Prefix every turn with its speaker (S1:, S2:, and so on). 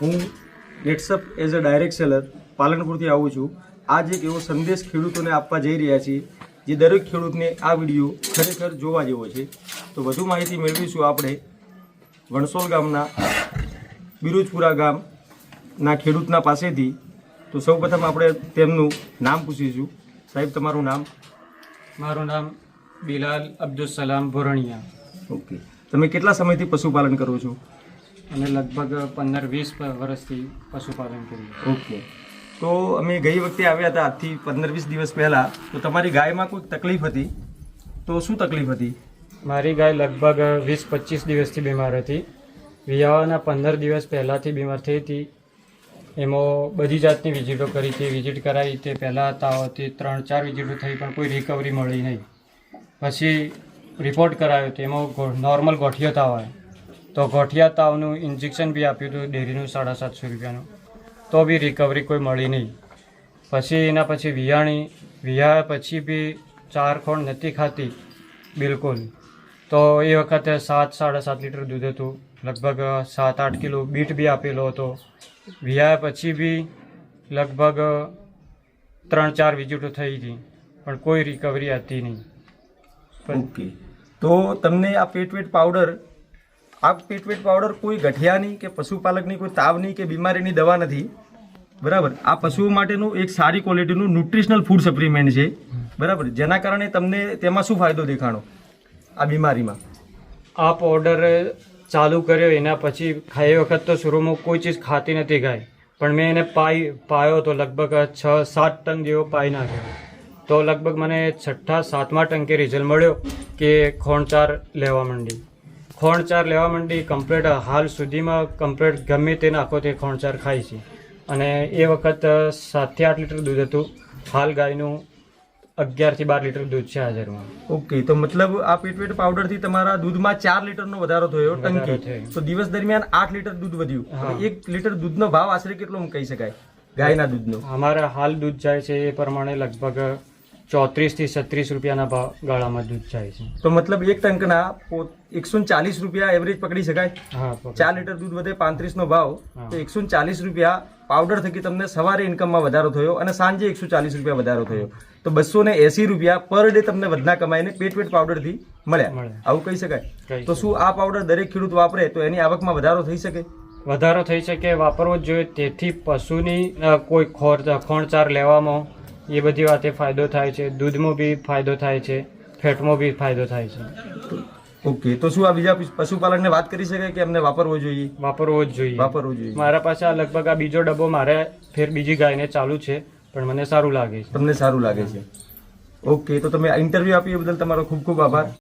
S1: હું gets up as a direct seller પાલનપુરથી આવું છું. આજ એક એવો સંદેશ ખેડૂતોને આપવા જઈ રહ્યા છીએ જે દરેક ખેડૂતને આ વીડિયો ખરેખર જોવા જેવો છે. તો વધુ માહિતી મેળવીશું આપણે વણસોલ ગામના બિરુજપુરા ગામના ખેડૂતના પાસેથી. તો સૌપ્રથમ આપણે તેમનું નામ પૂછીશું. સાહેબ તમારું નામ?
S2: મારું નામ બિલાલ અબ્દુલ સલામ ભોરણિયા.
S1: ઓકે. તમે કેટલા સમયથી પશુપાલન કરો છો?
S2: અને લગભગ પંદર વીસ વર્ષથી પશુપાલન કર્યું.
S1: ઓકે. તો અમે ગઈ વખતે આવ્યા હતા આજથી પંદર વીસ દિવસ પહેલાં. તો તમારી ગાયમાં કોઈ તકલીફ હતી? તો શું તકલીફ હતી?
S2: મારી ગાય લગભગ વીસ પચીસ દિવસથી બીમાર હતી. વિવાહના પંદર દિવસ પહેલાંથી બીમાર થઈ હતી. એમાં બધી જાતની વિઝિટો કરી હતી વિઝિટ કરાવી તે પહેલાં તાવ હતી ત્રણ ચાર વિઝિટો થઈ પણ કોઈ રિકવરી મળી નહીં. પછી રિપોર્ટ કરાયો એમાં નોર્મલ ગોઠિયો તાવ આવ્યો તો ગોઠિયા તાવનું ઇન્જેક્શન બી આપ્યું હતું, ડેરીનું સાડા સાતસો રૂપિયાનું. તો બી રિકવરી કોઈ મળી નહીં. પછી એના પછી વિયાણી, વિયા પછી બી ચાર ખોણ નથી ખાતી, બિલકુલ. તો એ વખતે સાત સાડા સાત લીટર દૂધ હતું. લગભગ સાત, આઠ કિલો બીટ બી આપેલો હતો. વિયા પછી બી લગભગ ત્રણ, ચાર વિઝિટો થઈ હતી, પણ કોઈ રિકવરી હતી નહીં.
S1: ઓકે. તો તમને આ પેટવેટ પાવડર આ પેટવેટ પાવડર કોઈ ગઠિયાની કે પશુપાલકની કોઈ તાવની કે બીમારીની દવા નથી. બરાબર? આ પશુઓ માટેનું એક સારી ક્વોલિટીનું ન્યુટ્રિશનલ ફૂડ સપ્લિમેન્ટ છે. બરાબર? જેના કારણે તમને તેમાં શું ફાયદો દેખાણો? આ બીમારીમાં.
S2: આ પાવડર ચાલુ કર્યો, એના પછી ખાઈ વખત તો શરૂમાં કોઈ ચીજ ખાતી નથી ગાય. પણ મેં એને પાઈ, પાયો તો લગભગ છ, સાત ટન જેવો પાઈ નાખ્યો. તો લગભગ મને છઠ્ઠા, સાતમા ટંકે રિઝલ્ટ મળ્યો કે ખોણચાર લેવા માંડી. ખોણચાર લેવા માંડી કમ્પ્લેટ હાલ સુધીમાં કમ્પ્લેટ ગમે તે નાખો તે ખોણચાર ખાય છે. અને એ વખત સાતથી આઠ લીટર દૂધ હતું. હાલ ગાયનું અગિયારથી બાર લીટર દૂધ છે હાજરમાં.
S1: ઓકે તો મતલબ આ પેટવેટ પાવડરથી તમારા દૂધમાં ચાર લીટરનો વધારો થયો ટંકી. તો દિવસ દરમિયાન આઠ લીટર દૂધ વધ્યું. એક લીટર દૂધનો ભાવ આશરે કેટલો કહી શકાય? ગાયના દૂધનો.
S2: અમારા હાલ દૂધ જાય છે એ પ્રમાણે લગભગ ચોત્રીસથી છત્રીસ રૂપિયાના ભાવ ગાળામાં દૂધ જાય છે.
S1: તો મતલબ એક ટંકના એકસો ચાલીસ રૂપિયા એવરેજ પકડી શકાય?
S2: હા
S1: ચાર લીટર દૂધ વધે પાંત્રીસ નો ભાવ તો એકસો ચાલીસ રૂપિયા પાવડર થકી તમને સવારે ઇન્કમમાં વધારો થયો અને સાંજે એકસો ચાલીસ રૂપિયા વધારો થયો. તો બસો ને એસી રૂપિયા પર ડે તમને વધના કમાઈને પેટ પાવડરથી મળ્યા.
S2: મળ્યા.
S1: આવું કહી શકાય. તો શું આ પાવડર દરેક ખેડૂત વાપરે તો એની આવકમાં વધારો થઈ શકે?
S2: વધારો થઈ શકે વાપરવો જ જોઈએ. તેથી પશુની કોઈ ખોર ખોણચાર લેવામાં એ બધી વાતે ફાયદો થાય છે દૂધમાં બી ફાયદો થાય છે ફેટમાં બી ફાયદો થાય છે.
S1: ઓકે તો શું આ બીજા પશુપાલકને વાત કરી શકે કે એમને વાપરવો જોઈએ?
S2: વાપરવો જ જોઈએ.
S1: વાપરવો જોઈએ.
S2: મારા પાસે આ લગભગ આ બીજો ડબ્બો મારે ફેર બીજી ગાયને ચાલુ છે પણ મને સારું લાગે છે.
S1: તમને સારું લાગે છે. ઓકે તો તમે ઇન્ટરવ્યુ આપી એ બદલ તમારો ખૂબ ખૂબ આભાર.